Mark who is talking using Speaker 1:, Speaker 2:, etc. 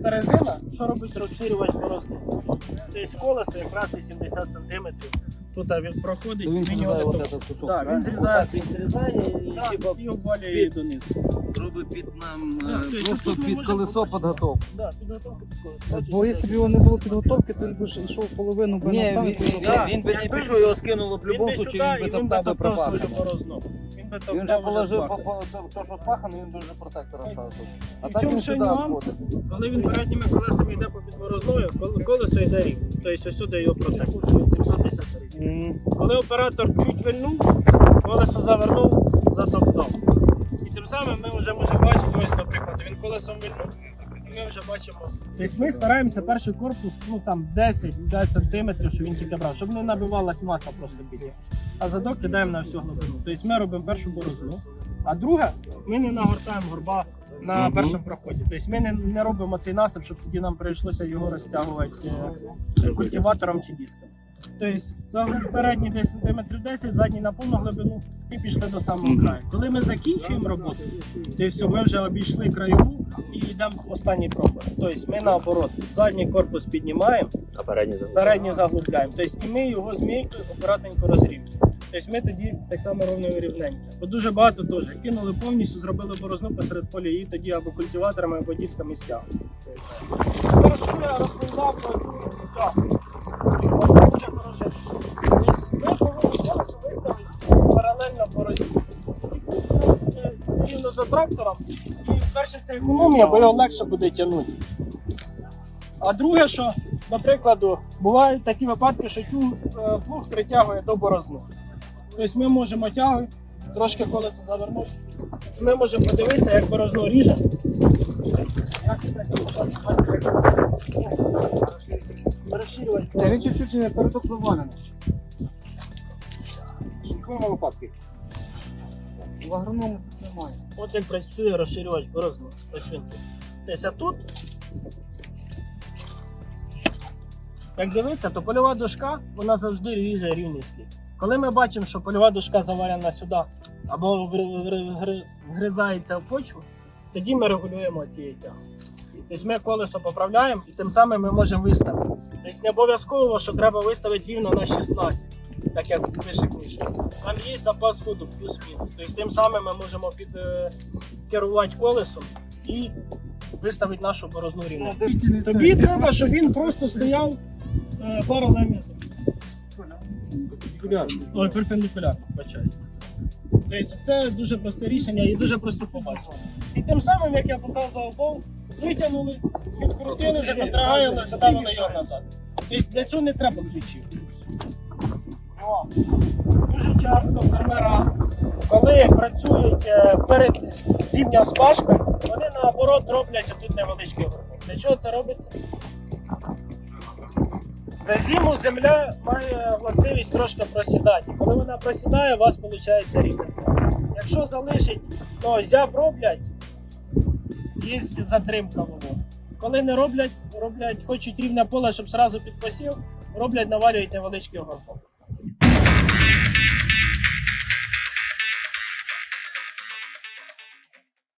Speaker 1: Толста резина, що робить розширювач борозни? Тобто колесо якраз 80 см. Тут він проходить,
Speaker 2: То він
Speaker 1: він
Speaker 2: зрізає от этот кусок,
Speaker 1: Да, він зрізає,
Speaker 2: він зрізає і
Speaker 1: Так,
Speaker 2: типа
Speaker 1: і обвалює її донизу.
Speaker 2: робить під нам
Speaker 1: Так,
Speaker 2: е,
Speaker 1: тобто
Speaker 2: просто
Speaker 1: тут ми
Speaker 2: під
Speaker 1: можемо
Speaker 2: колесо підготовку.
Speaker 1: Да, підготовка під колесо. Бачиш,
Speaker 3: Бо якщо б його не було підготовки, то він би ж йшов половину би
Speaker 2: Ні, він,
Speaker 3: то
Speaker 2: він, він би не пішов, його скинуло в
Speaker 1: Він
Speaker 2: будь-якому
Speaker 1: би
Speaker 2: случаї, він би
Speaker 1: і він би
Speaker 2: топтав би
Speaker 1: топтав свою борозну. Би
Speaker 2: Він вже положив, по, по, то, що спахано, він дуже вже протектора ставив. А
Speaker 1: І в
Speaker 2: так
Speaker 1: чому
Speaker 2: він
Speaker 1: ще
Speaker 2: сюди
Speaker 1: нюанс?
Speaker 2: відходить.
Speaker 1: Коли він передніми колесами йде по підморозною, кол- колесо йде рівно. Тобто ось сюди його протектор. 710 різів. Коли оператор чуть вильнув, колесо завернув, затоптав. І тим самим ми вже можемо бачити, ось, наприклад, він колесом вильнув, ми вже бачимо. Тобто ми стараємося перший корпус ну, там 10-5 см, щоб він тільки брав, щоб не набивалась маса просто під ним. А задок кидаємо на всю глибину. Тобто ми робимо першу борозну. А друге, ми не нагортаємо горба на
Speaker 2: угу.
Speaker 1: першому проході. Тобто ми не, не робимо цей насип, щоб тоді нам прийшлося його розтягувати е, культиватором чи диском. Тобто за передні десь сантиметрів 10, задні на повну глибину і пішли до самого краю. Коли ми закінчуємо роботу, то все, ми вже обійшли краєву і йдемо в останній пробор. Тобто ми наоборот, задній корпус піднімаємо,
Speaker 4: А передній за
Speaker 1: передній заглубляємо. Тобто і ми його змійкою акуратненько розрівнюємо. Тобто ми тоді так само ровно і рівненько. Бо дуже багато теж кинули повністю, зробили борозну посеред поля і тоді або культиваторами, або дисками стягнули. Тепер що я розповідав про цю колесо виставити паралельно. Е, Рівно за трактором. І перше це економія, бо його легше буде тягнути. А друге, що, до прикладу, бувають такі випадки, що е, плуг притягує до борозну. Тобто ми можемо тягати, трошки колесо завернути. Ми можемо подивитися, як борозну ріже. Як це.
Speaker 3: Та Він чуть-чуть не передок завалений.
Speaker 2: В якому?
Speaker 3: В агроному тут немає.
Speaker 1: От як працює розширювач борозну. Ось він. Тобто а тут. Як дивитися, то польова дошка вона завжди ріже рівний слід. Коли ми бачимо, що польова дошка завалена сюди або вгризається в почву, тоді ми регулюємо тієї тяги. Тобто ми колесо поправляємо і тим самим ми можемо виставити. Тобто не обов'язково, що треба виставити рівно на 16, так як пише книжка. Там є запас ходу плюс-мінус. Тобто тим самим ми можемо під, е, керувати колесом і виставити нашу борозну рівно. Тобі треба, щоб він просто стояв е, паралельно. Ой, перпендикулярно, почай. Тобто це дуже просте рішення і дуже просто побачити. І тим самим, як я показував витягнули, відкрутили, законтрагаяли, ставили його назад. Тобто для цього не треба ключів. О, Дуже часто фермера, коли працюють е, перед зимням спашкою, вони наоборот роблять отут невеличкий горбок. Для чого це робиться? За зиму земля має властивість трошки просідати. Коли вона просідає, у вас виходить рівно. Якщо залишить, ну, зяб роблять, є затримка воно. Коли не роблять, роблять, хочуть рівне поле, щоб зразу під посів, роблять, навалюють невеличкий огорком.